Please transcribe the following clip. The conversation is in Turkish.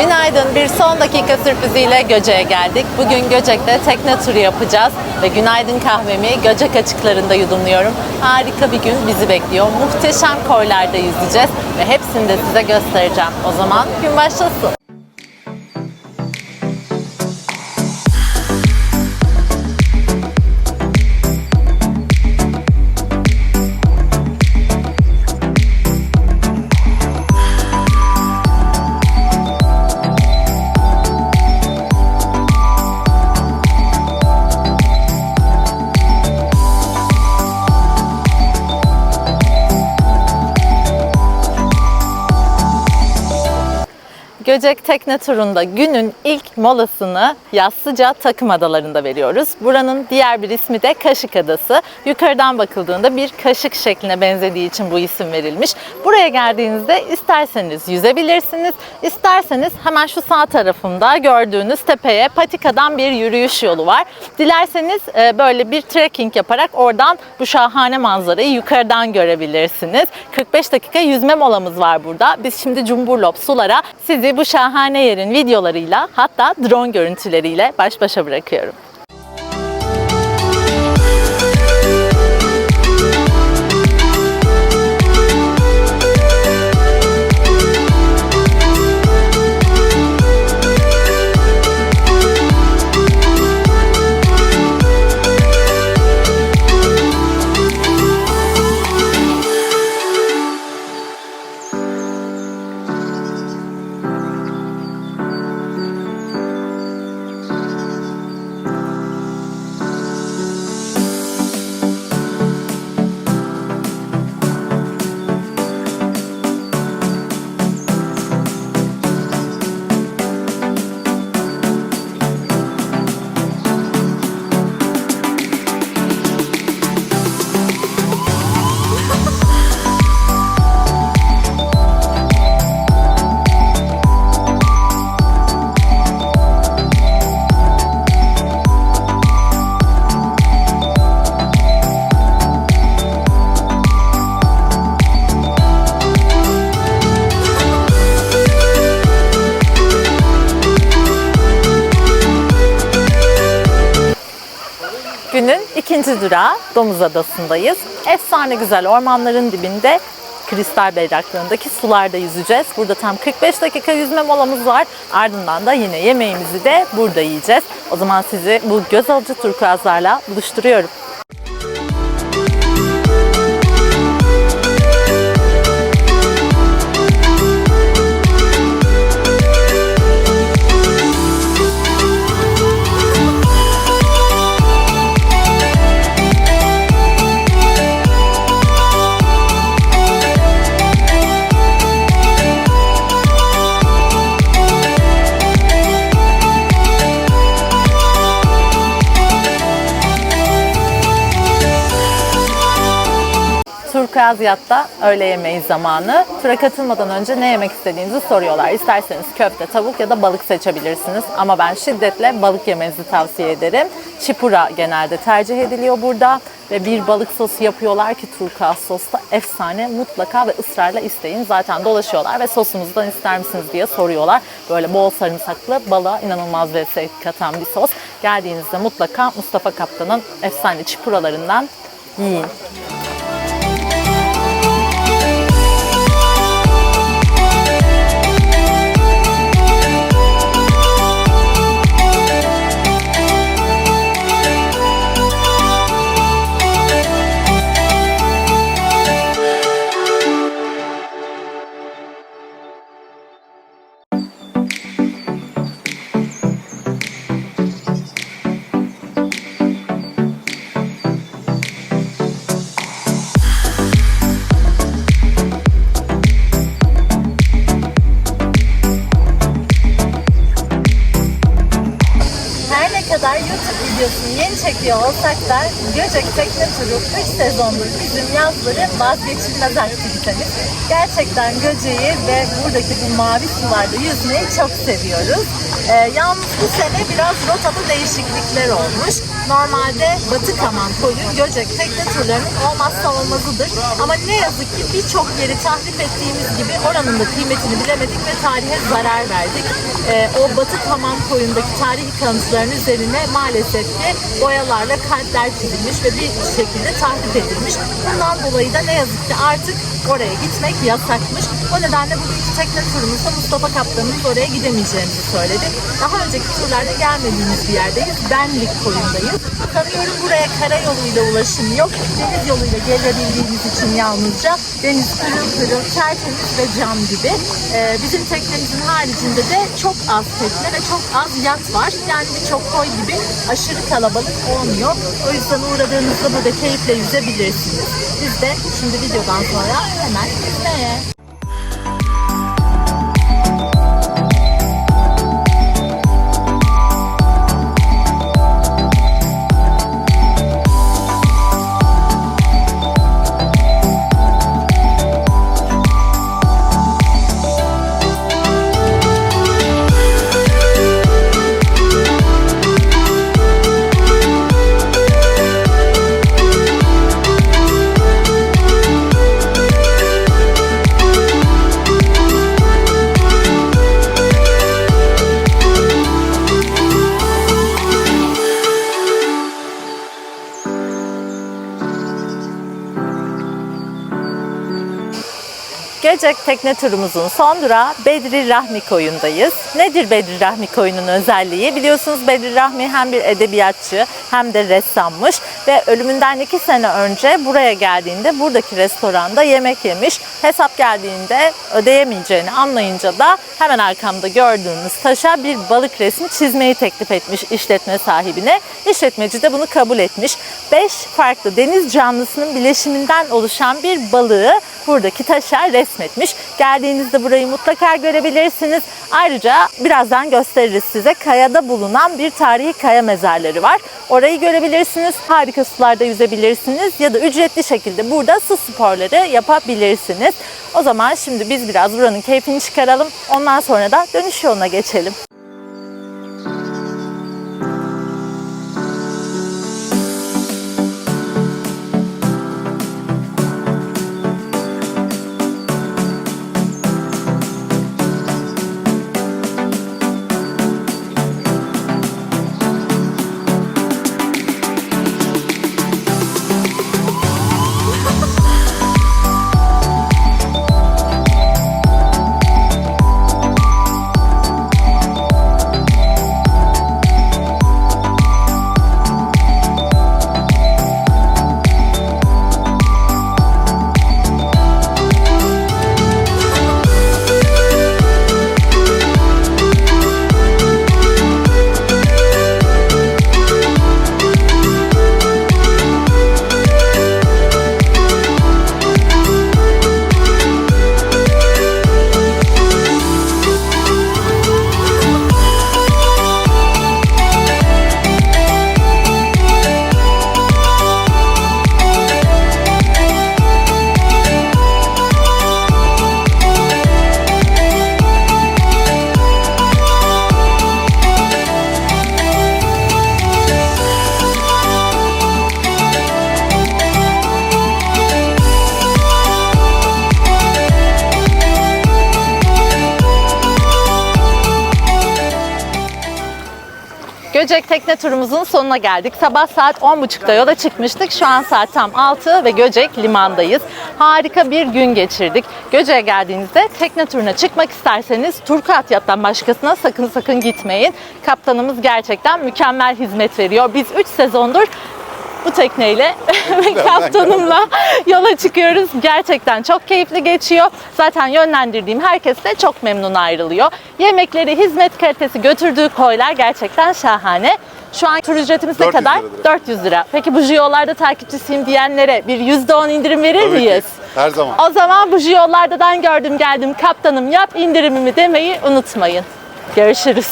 Günaydın. Bir son dakika sürpriziyle Göcek'e geldik. Bugün Göcek'te tekne turu yapacağız ve günaydın kahvemi Göcek açıklarında yudumluyorum. Harika bir gün bizi bekliyor. Muhteşem koylarda yüzeceğiz ve hepsini de size göstereceğim. O zaman gün başlasın. Göcek Tekne Turu'nda günün ilk molasını Yassıca Takım Adaları'nda veriyoruz. Buranın diğer bir ismi de Kaşık Adası. Yukarıdan bakıldığında bir kaşık şekline benzediği için bu isim verilmiş. Buraya geldiğinizde isterseniz yüzebilirsiniz, isterseniz hemen şu sağ tarafımda gördüğünüz tepeye patikadan bir yürüyüş yolu var. Dilerseniz e, böyle bir trekking yaparak oradan bu şahane manzarayı yukarıdan görebilirsiniz. 45 dakika yüzme molamız var burada. Biz şimdi Cumburlop sulara sizi bu şahane yerin videolarıyla hatta drone görüntüleriyle baş başa bırakıyorum. Durağı Domuz Adası'ndayız. Efsane güzel ormanların dibinde kristal berraklığındaki sularda yüzeceğiz. Burada tam 45 dakika yüzme molamız var. Ardından da yine yemeğimizi de burada yiyeceğiz. O zaman sizi bu göz alıcı turkuazlarla buluşturuyorum. Turkuaz Yat'ta öğle yemeği zamanı. Tura katılmadan önce ne yemek istediğinizi soruyorlar. İsterseniz köfte, tavuk ya da balık seçebilirsiniz. Ama ben şiddetle balık yemenizi tavsiye ederim. Çipura genelde tercih ediliyor burada. Ve bir balık sosu yapıyorlar ki turkuaz sosta efsane. Mutlaka ve ısrarla isteyin. Zaten dolaşıyorlar ve sosunuzdan ister misiniz diye soruyorlar. Böyle bol sarımsaklı balığa inanılmaz lezzet katan bir sos. Geldiğinizde mutlaka Mustafa Kaptan'ın efsane çipuralarından yiyin. Videosunu yeni çekiyor olsak da Göcek Tekne Turu 3 sezondur bizim yazları vazgeçilmez aktivitemiz. Gerçekten Göcek'i ve buradaki bu mavi sularda yüzmeyi çok seviyoruz. Ee, yalnız bu sene biraz rotada değişiklikler olmuş. Normalde Batı Kaman koyu Göcek tekne turlarının olmazsa olmazıdır. Ama ne yazık ki birçok yeri tahrip ettiğimiz gibi oranın da kıymetini bilemedik ve tarihe zarar verdik. Ee, o Batı Kaman koyundaki tarihi kanıtların üzerine maalesef ki boyalarla kalpler çizilmiş ve bir şekilde tahrip edilmiş. Bundan dolayı da ne yazık ki artık oraya gitmek yasakmış. O nedenle bugünkü tekne turumuzda Mustafa Kaptanımız oraya gidemeyeceğimizi söyledi. Daha önceki turlarda gelmediğimiz bir yerdeyiz. Benlik koyundayız. Sanıyorum buraya karayoluyla ulaşım yok. Deniz yoluyla gelebildiğimiz için yalnızca deniz pırıl pırıl, tertemiz ve cam gibi. Ee, bizim teknemizin haricinde de çok az tekne ve çok az yat var. Yani birçok koy gibi aşırı kalabalık olmuyor. O yüzden uğradığınızda burada keyifle yüzebilirsiniz. Biz de şimdi videodan sonra hemen yüzmeye. Göcek tekne turumuzun son durağı Bedri Rahmi koyundayız. Nedir Bedri Rahmi koyunun özelliği? Biliyorsunuz Bedri Rahmi hem bir edebiyatçı hem de ressammış ve ölümünden iki sene önce buraya geldiğinde buradaki restoranda yemek yemiş. Hesap geldiğinde ödeyemeyeceğini anlayınca da hemen arkamda gördüğünüz taşa bir balık resmi çizmeyi teklif etmiş işletme sahibine. İşletmeci de bunu kabul etmiş. Beş farklı deniz canlısının bileşiminden oluşan bir balığı buradaki taşa resmetmiş. Geldiğinizde burayı mutlaka görebilirsiniz. Ayrıca birazdan gösteririz size. Kayada bulunan bir tarihi kaya mezarları var. Orayı görebilirsiniz. Harika sularda yüzebilirsiniz ya da ücretli şekilde burada su sporları yapabilirsiniz. O zaman şimdi biz biraz buranın keyfini çıkaralım. Ondan sonra da dönüş yoluna geçelim. Göcek tekne turumuzun sonuna geldik. Sabah saat 10.30'da yola çıkmıştık. Şu an saat tam 6 ve Göcek limandayız. Harika bir gün geçirdik. Göcek'e geldiğinizde tekne turuna çıkmak isterseniz Turkuat Yat'tan başkasına sakın sakın gitmeyin. Kaptanımız gerçekten mükemmel hizmet veriyor. Biz 3 sezondur bu tekneyle ve kaptanımla yola çıkıyoruz. Gerçekten çok keyifli geçiyor. Zaten yönlendirdiğim herkes de çok memnun ayrılıyor. Yemekleri, hizmet kalitesi götürdüğü koylar gerçekten şahane. Şu an tur ücretimiz ne 400 kadar? liradır. 400 lira. Peki bu yollarda takipçisiyim diyenlere bir %10 indirim verir Tabii ki. miyiz? Her zaman. O zaman bu yollardan gördüm geldim kaptanım yap indirimimi demeyi unutmayın. Görüşürüz.